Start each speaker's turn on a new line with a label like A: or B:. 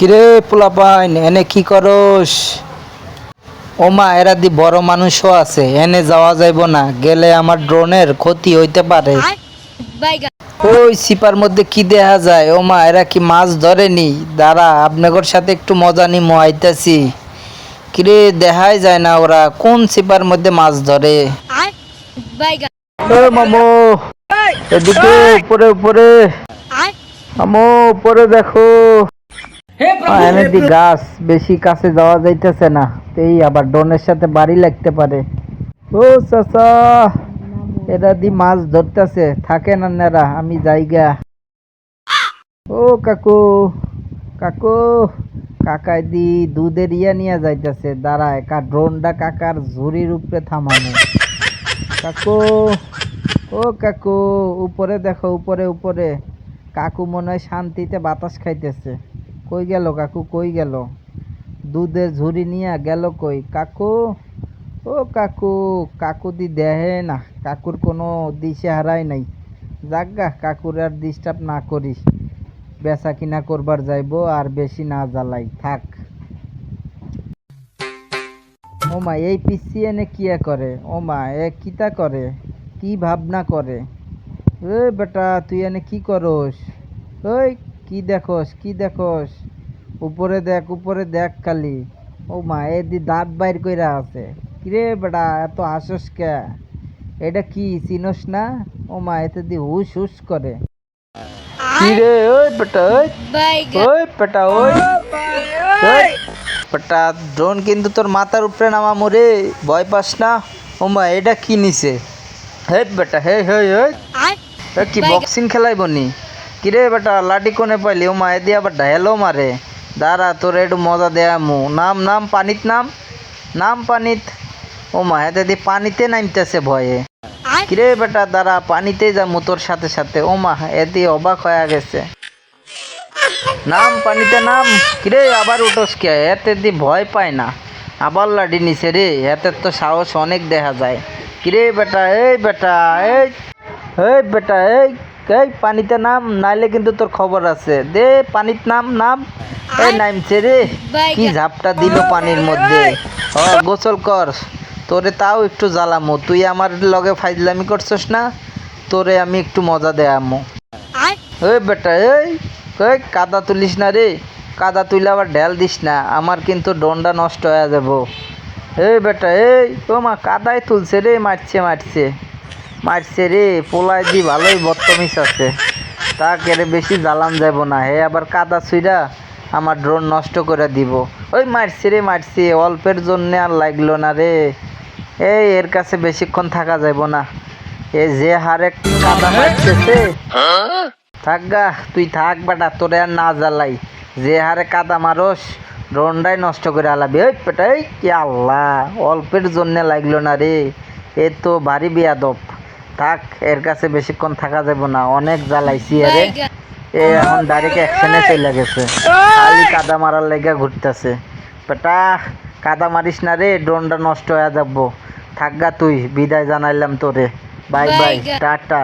A: কিরে পোলাপাইন এনে কি করস? ও মা এরা দি বড় মানুষও আছে এনে যাওয়া যাইব না গেলে আমার ড্রোনের ক্ষতি হইতে পারে। ওই সিপার মধ্যে কি দেখা যায়? ও মা এরা কি মাছ ধরেনি? দাঁড়া আপনাদের সাথে একটু মজা নি আইতাছি। কিরে দেখাই যায় না ওরা কোন সিপার মধ্যে মাছ ধরে? মামু এদিকে উপরে উপরে।
B: আয়।
A: মামু উপরে দেখো। দি গাছ বেশি কাছে যাওয়া যাইতেছে না। এই আবার ডোনের সাথে বাড়ি লাগতে পারে। ও চাচা এরা দি মাছ ধরতেছে। থাকে না নেরা আমি যাইগা ও কাকু কাকু কাকাই দি দুধের ইয়া নিয়ে যাইতেছে। দাঁড়ায় কা ড্রোনটা কাকার ঝুড়ির উপরে থামানো। কাকু ও কাকু উপরে দেখো উপরে উপরে। কাকু মনে হয় শান্তিতে বাতাস খাইতেছে। কই গেল কাকু, কই গেল? দুধের ঝুড়ি নিয়ে গেল কই? কাকু, ও কাকু কাকু দি দেহে না, কাকুর কোনো দিশে হারাই নাই যাজ্ঞা কাকুর আর ডিস্টার্ব না করিস। বেচা কিনা করবার যাইবো আর বেশি না জ্বালাই। থাক। ও মা এই পিসি এনে কিয়া করে? ও মা এ কিতা করে? কি ভাবনা করে? এ বেটা, তুই এনে কি করস? ওই কি দেখোস কি দেখোস? উপরে দেখ উপরে দেখ খালি। ও মা এ দি দাঁত বাইর কইরা আছে। কিরে বেটা এত হাসস কে? এটা কি চিনস না? ও মা এতে দি হুস হুস করে। কিরে ওই বেটা ওই।
B: বাইগা
A: ওই ওই। ড্রোন কিন্তু তোর মাথার উপরে নামা মরে ভয় পাস না। ও মা এটা কি নিছে? হে বেটা হে হে হে কি বক্সিং খেলাইব নি? কিরে বেটা লাঠি কোনে পাইলি? ও মা এদি আবার ঢায়ালো মারে। দাঁড়া তোর একটু মজা দেয়া মু। নাম নাম পানিত নাম? নাম পানিত। ও মা এতে দি পানিতে নামতেছে ভয়ে। কিরে বেটা দাঁড়া পানিতে যাব তোর সাথে সাথে। ও মা এদি অবাক হয়ে গেছে। নাম পানিতে নাম? কিরে আবার উঠোস কে? এতে দি ভয় পায় না। আবার লাডি নিছে রে এতে তো সাহস অনেক দেখা যায়। কিরে বেটা এই বেটা এই এই বেটা এই। এই পানিতে নাম নাইলে কিন্তু তোর খবর আছে। দে পানিত নাম নাম। এই নামছে রে। কি ঝাপটা দিল পানির মধ্যে। ও গোসল কর। তোরে তাও একটু জ্বালামো। তুই আমার লগে ফাইজলামি করছস না? তোরে আমি একটু মজা দেয়ামো। ওই বেটা এই ওই কাদা তুলিস না রে। কাদা তুইলে আবার ঢেল দিস না। আমার কিন্তু ডন্ডা নষ্ট হয়ে যাব। এই বেটা এই ও মা কাদায় তুলছে রে মারছে মারছে। মারছে রে, পোলায় দি ভালোই বদতমিস আছে। তা কেড়ে বেশি জ্বালান যাব না। হে আবার কাদা ছুইরা আমার ড্রোন নষ্ট করে দিব। ওই মারছে রে, মারছে। অল্পের জন্য আর লাগল না রে। এই, এর কাছে বেশিক্ষণ থাকা যাব না। এ যে হারে কাদা মারতেছে। থাক গা, তুই থাক বেটা, তোরে আর না জ্বালাই। যে হারে কাদা মারস ড্রোনটাই নষ্ট করে আলাবি। ওই পেটাই কি আল্লাহ, অল্পের জন্য লাগল না রে। এ তো ভারী বিয়াদব। থাক এর কাছে বেশিক্ষণ থাকা যাব না। অনেক জ্বালাইছি আরে এ এখন ডাইরেক্ট অ্যাকশনে চলে গেছে। খালি কাদা মারার লেগে ঘুরতেছে। বেটা কাদা মারিস না রে ড্রোনটা নষ্ট হয়ে যাব। থাক গা তুই বিদায় জানাইলাম তোরে। Bye bye tata.